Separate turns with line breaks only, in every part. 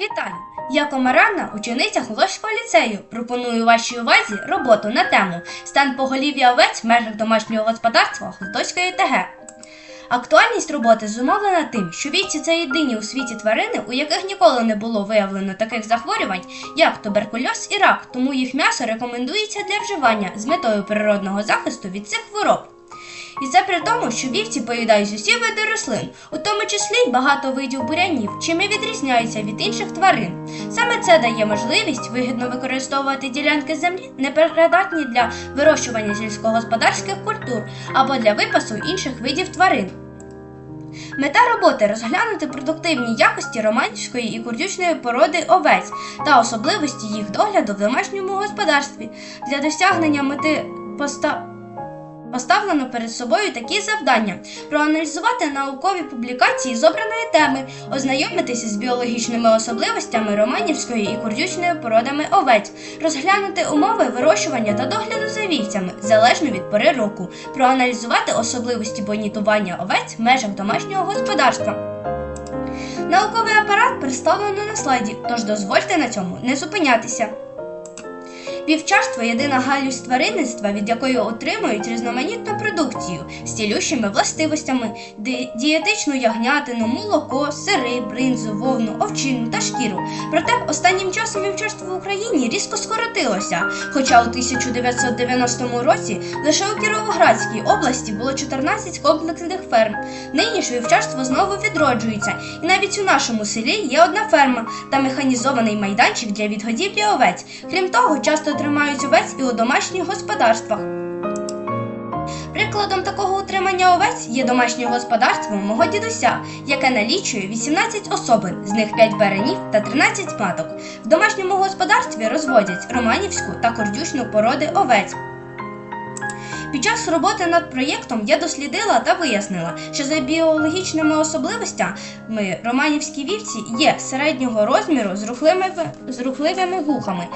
Вітаю! Я Комаранна, учениця Холошського ліцею. Пропоную вашій увазі роботу на тему стан поголів'я овець в межах домашнього господарства Холтоської ТГ. Актуальність роботи зумовлена тим, що вівці це єдині у світі тварини, у яких ніколи не було виявлено таких захворювань, як туберкульоз і рак, тому їх м'ясо рекомендується для вживання з метою природного захисту від цих хвороб. І це при тому, що вівці поїдають усі види рослин, у тому числі й багато видів бурянів, чим і відрізняються від інших тварин. Саме це дає можливість вигідно використовувати ділянки землі, непридатні для вирощування сільськогосподарських культур або для випасу інших видів тварин. Мета роботи розглянути продуктивні якості романської і курдючної породи овець та особливості їх догляду в домашньому господарстві. Для досягнення мети поста... Поставлено перед собою такі завдання: проаналізувати наукові публікації з обраної теми, ознайомитися з біологічними особливостями романівської і курдючної породами овець, розглянути умови вирощування та догляду за вівцями залежно від пори року, проаналізувати особливості бонітування овець в межах домашнього господарства. Науковий апарат представлено на слайді, тож дозвольте на цьому не зупинятися. Вівчарство єдина галузь тваринництва, від якої отримують різноманітну продукцію з цілющими властивостями, дієтичну ягнятину, молоко, сири, бринзу, вовну, овчину та шкіру. Проте останнім часом вівчарство в Україні різко скоротилося. Хоча у 1990 році лише у Кіровоградській області було 14 комплексних ферм. Нині ж вівчарство знову відроджується, і навіть у нашому селі є одна ферма та механізований майданчик для відгодівлі овець. Крім того, часто тримають овець і у домашніх господарствах. Прикладом такого утримання овець є домашнє господарство мого дідуся, яке налічує 18 особин, з них 5 баранів та 13 маток. В домашньому господарстві розводять романівську та кордючну породи овець. Під час роботи над проєктом я дослідила та вияснила, що за біологічними особливостями романівські вівці є середнього розміру з рухливими, з рухливими вухами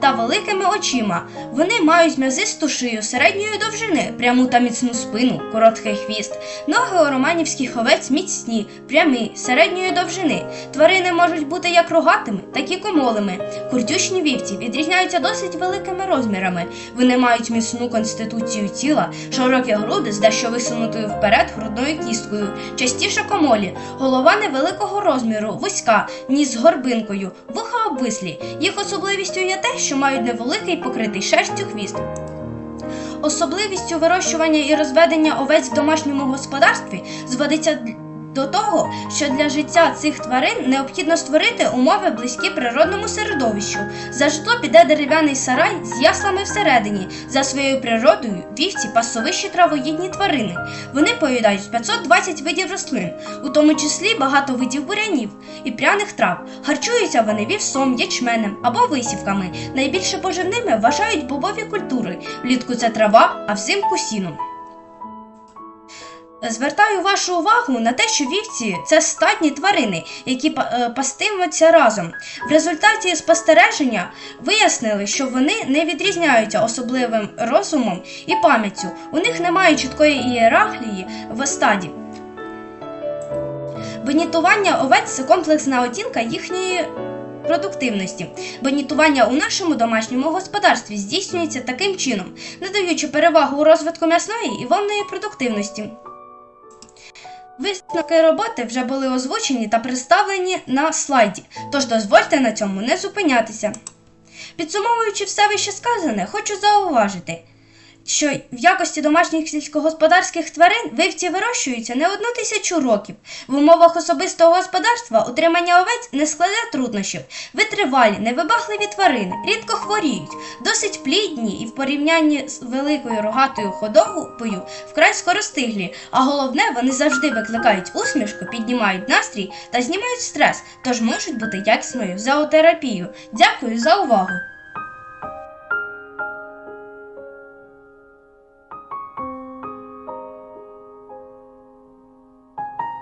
та великими очима. Вони мають м'язисту шию середньої довжини, пряму та міцну спину, короткий хвіст. Ноги у романівських овець міцні, прямі, середньої довжини. Тварини можуть бути як рогатими, так і комолими. Курдючні вівці відрізняються досить великими розмірами. Вони мають міцну конституцію тіла, широкі груди з дещо висунутою вперед грудною кісткою, частіше комолі, голова невеликого розміру, вузька, ніс з горбинкою, вуха обвислі. Їх особливістю є те, що мають невеликий покритий шерстю хвіст. Особливістю вирощування і розведення овець в домашньому господарстві зводиться до того, що для життя цих тварин необхідно створити умови близькі природному середовищу. За житло піде дерев'яний сарай з яслами всередині. За своєю природою вівці пасовищі травоїдні тварини. Вони поїдають 520 видів рослин, у тому числі багато видів бурянів і пряних трав. Харчуються вони вівсом, ячменем або висівками. Найбільше поживними вважають бобові культури. Влітку це трава, а взимку сіном. Звертаю вашу увагу на те, що вівці це статні тварини, які е, пастимуться разом. В результаті спостереження вияснили, що вони не відрізняються особливим розумом і пам'яттю. У них немає чіткої ієрархії в стаді. Бенітування овець це комплексна оцінка їхньої продуктивності. Бенітування у нашому домашньому господарстві здійснюється таким чином, надаючи перевагу у розвитку м'ясної і вовної продуктивності. Висновки роботи вже були озвучені та представлені на слайді, тож дозвольте на цьому не зупинятися. Підсумовуючи все вище сказане, хочу зауважити, що в якості домашніх сільськогосподарських тварин вивці вирощуються не одну тисячу років. В умовах особистого господарства утримання овець не складе труднощів. Витривалі, невибагливі тварини, рідко хворіють, досить плідні і в порівнянні з великою рогатою ходовою вкрай скоростиглі, а головне, вони завжди викликають усмішку, піднімають настрій та знімають стрес, тож можуть бути якісною зоотерапією. Дякую за увагу!